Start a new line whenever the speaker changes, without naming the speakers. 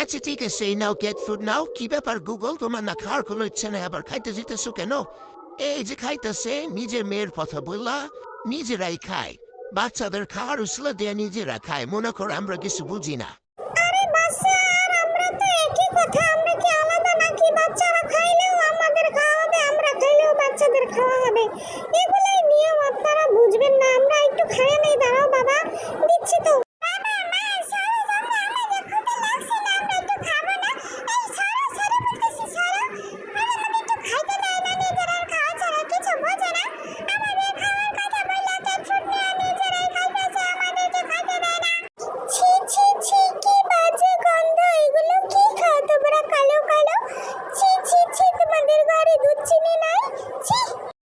আচ্ছা ঠিক আছে নাও কেট ফুড নাও। কি ব্যাপার গুগল তোমার না খাওয়ার কোনো ইচ্ছে নাই আবার খাইতে যেতেছো কেন? এই যে খাইতেছে নিজের মেয়ের কথা বললা নিজেরাই খায়। বাচ্চাদের খাওয়ার উসলা দেয়া নিজেরা খায়। মনে করো আমরা কিছু বুঝি না।
আমরা কি আলাদা নাকি? বাচ্চারা খাইলেও আমাদের খাওয়া আমরা খাইলেও বাচ্চাদের খাওয়া হবে। এগুলো